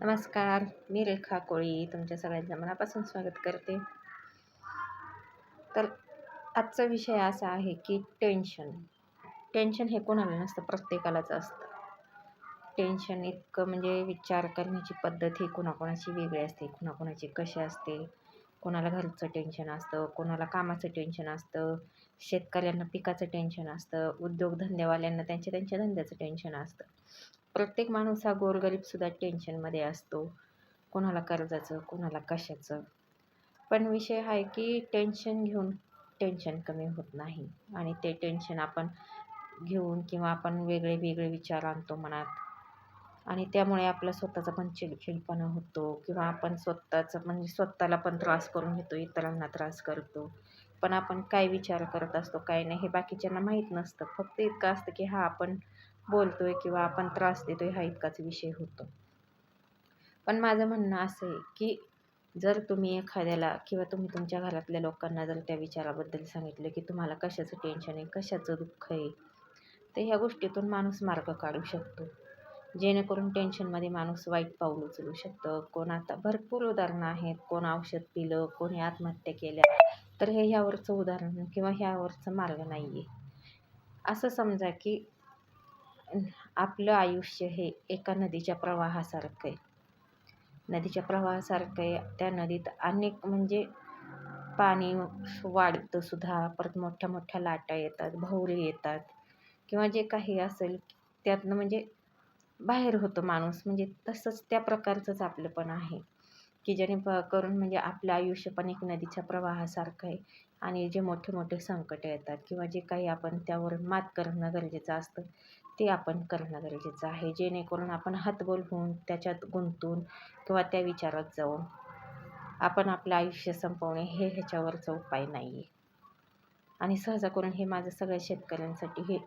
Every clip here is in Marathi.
नमस्कार मी रेखा कोळी तुमच्या सगळ्यांचं मनापासून स्वागत करते. तर आजचा विषय असा आहे की टेन्शन टेन्शन हे कोणाला नसतं प्रत्येकालाच असतं. टेन्शन इतकं म्हणजे विचार करण्याची पद्धत ही कोणाकोणाची वेगळी असते कोणाकोणाची कशी असते कोणाला घरचं टेन्शन असतं कोणाला कामाचं टेन्शन असतं शेतकऱ्यांना पिकाचं टेन्शन असतं उद्योगधंदेवाल्यांना त्यांच्या त्यांच्या धंद्याचं टेन्शन असतं. प्रत्येक माणूस हा गोरगरीबसुद्धा टेन्शनमध्ये असतो. कोणाला कर्जाचं कोणाला कशाचं. पण विषय हा आहे की टेन्शन घेऊन टेन्शन कमी होत नाही. आणि ते टेन्शन आपण घेऊन किंवा आपण वेगळे वेगळे विचार आणतो मनात. आणि त्यामुळे आपला स्वतःचा पण चिडचिडपणा होतो किंवा आपण स्वतःचं म्हणजे स्वतःला पण त्रास करून घेतो इतरांना त्रास करतो. पण आपण काय विचार करत असतो काय नाही हे बाकीच्यांना माहीत नसतं. फक्त इतकं असतं की हा आपण बोलतो आहे किंवा आपण त्रास देतो आहे हा इतकाच विषय होतो. पण माझं म्हणणं असं आहे की जर तुम्ही एखाद्याला किंवा तुम्ही तुमच्या घरातल्या लोकांना जर त्या विचाराबद्दल सांगितलं की तुम्हाला कशाचं टेन्शन आहे कशाचं दुःख आहे तर ह्या गोष्टीतून माणूस मार्ग काढू शकतो. जेणेकरून टेन्शनमध्ये माणूस वाईट पाऊल उचलू शकतं. कोण आता भरपूर उदाहरणं आहेत कोण औषध पिलं कोणी आत्महत्या केल्या तर हे ह्यावरचं उदाहरण किंवा ह्यावरचं मार्ग नाही आहे असं समजा की आपलं आयुष्य हे एका नदीच्या प्रवाहासारखं आहे. नदीच्या प्रवाहासारखं आहे. त्या नदीत अनेक म्हणजे पाणी वाढतं सुद्धा. परत मोठ्या मोठ्या लाटा येतात भवरे येतात किंवा जे काही असेल त्यातनं म्हणजे बाहेर होतं माणूस. म्हणजे तसंच त्या प्रकारचंच आपलं पण आहे. की जेणे प करून म्हणजे आपलं आयुष्य पण एक नदीच्या प्रवाहासारखं आहे. आणि जे मोठे मोठे संकट येतात किंवा जे काही आपण त्यावर मात करणं गरजेचं असतं ते आपण करणं गरजेचं आहे. जेणेकरून आपण हातबोल होऊन त्याच्यात गुंतून किंवा त्या विचारात जाऊन आपण आपलं आयुष्य संपवणे हे ह्याच्यावरचा उपाय नाही आहे आणि सहजा करून हे माझं सगळ्या शेतकऱ्यांसाठी हे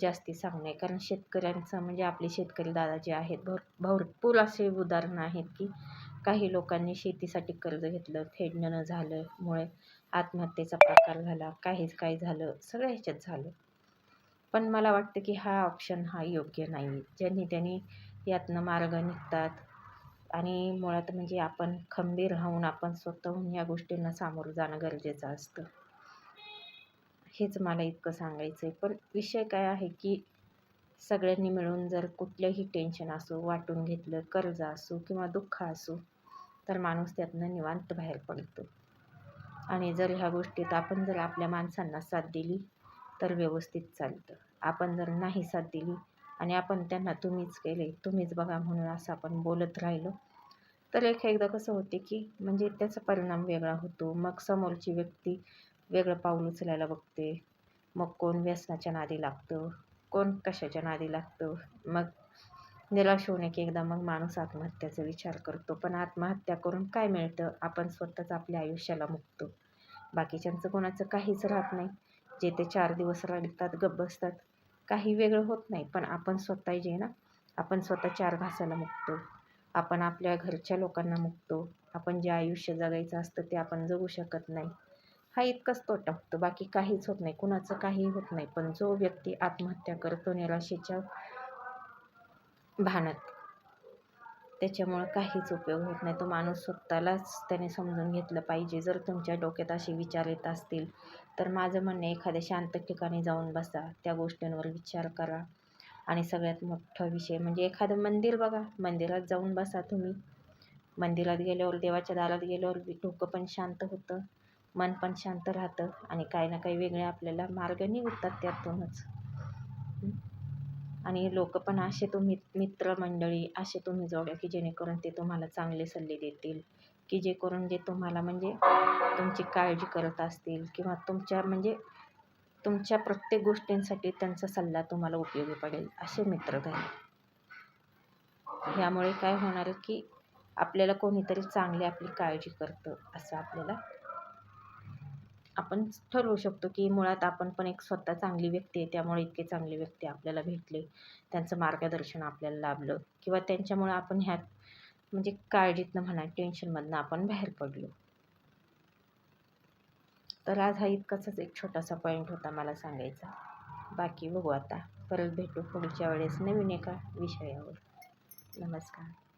जास्ती सांगणं आहे कारण शेतकऱ्यांचं म्हणजे आपले शेतकरी दादा जे आहेत भर भरपूर असे उदाहरणं आहेत की काही लोकांनी शेतीसाठी कर्ज घेतलं फेडणं न झाल्यामुळे आत्महत्येचा प्रकार झाला काहीच काही झालं सगळं ह्याच्यात झालं. पण मला वाटतं की हा ऑप्शन हा योग्य नाही. ज्यांनी त्यांनी यातनं मार्ग निघतात आणि मुळात म्हणजे आपण खंबीर राहून आपण स्वतःहून या गोष्टींना सामोरं जाणं गरजेचं असतं. हेच मला इतकं सांगायचं आहे पण विषय काय आहे की सगळ्यांनी मिळून जर कुठलंही टेन्शन असो वाटून घेतलं कर्ज असो किंवा दुःख असो तर माणूस त्यातनं निवांत बाहेर पडतो. आणि जर ह्या गोष्टीत आपण जर आपल्या माणसांना साथ दिली तर व्यवस्थित चालतं. आपण जर नाही साथ दिली आणि आपण त्यांना तुम्हीच केले तुम्हीच बघा म्हणून असं आपण बोलत राहिलो तर एक एकदा कसं होते की म्हणजे त्याचा परिणाम वेगळा होतो. मग समोरची व्यक्ती वेगळं पाऊल उचलायला बघते. मग कोण व्यसनाच्या नादी लागतं. कोण कशाच्या नादी लागतं? मग निराश होणे की एकदा मग माणूस आत्महत्याचा विचार करतो. पण आत्महत्या करून काय मिळतं? आपण स्वतःच आपल्या आयुष्याला मुकतो. बाकीच्यांचं कोणाचं काहीच राहत नाही. जे ते चार दिवस रडतात गप्प बसतात काही वेगळं होत नाही. पण आपण स्वतः जे ना आपण स्वतः चार घासाला मुकतो. आपण आपल्या घरच्या लोकांना मुकतो. आपण जे आयुष्य जगायचं असतं ते आपण जगू शकत नाही. हा इतकाच तोटा होतो. बाकी काहीच होत नाही. कुणाचं काही होत नाही. पण जो व्यक्ती आत्महत्या करतो निराशेच्या भानात त्याच्यामुळं काहीच उपयोग होत नाही. तो माणूस स्वतःलाच त्याने समजून घेतलं पाहिजे. जर तुमच्या डोक्यात असे विचार येत असतील तर माझं म्हणणं एखाद्या शांत ठिकाणी जाऊन बसा. त्या गोष्टींवर विचार करा. आणि सगळ्यात मोठा विषय म्हणजे एखादं मंदिर बघा. मंदिरात जाऊन बसा तुम्ही. मंदिरात गेल्यावर देवाच्या दारात गेल्यावर डोकं पण शांत होतं. मन पण शांत राहतं आणि काही ना काही वेगळे आपल्याला मार्ग निघतात त्यातूनच. आणि लोक पण असे तुम्ही मित्रमंडळी असे तुम्ही जोड्या की जेणेकरून ते तुम्हाला चांगले सल्ले देतील. की जे करून जे तुम्हाला म्हणजे तुमची काळजी करत असतील किंवा तुमच्या म्हणजे तुमच्या प्रत्येक गोष्टींसाठी त्यांचा सल्ला तुम्हाला उपयोगी पडेल असे मित्र घ्या ह्यामुळे काय होणार की आपल्याला कोणीतरी चांगली आपली काळजी करतं असं आपल्याला आपण ठरवू शकतो की मुळात आपण पण एक स्वतः चांगली व्यक्ती आहे त्यामुळे इतके चांगले व्यक्ती आपल्याला भेटले त्यांचं मार्गदर्शन आपल्याला लाभलं किंवा त्यांच्यामुळं आपण ह्यात म्हणजे काळजीतनं म्हणा टेन्शनमधनं आपण बाहेर पडलो. तर आज हा इतकाच एक छोटासा पॉईंट होता मला सांगायचा. बाकी बघू आता. परत भेटू पुढच्या वेळेस नवीन एका विषयावर. नमस्कार.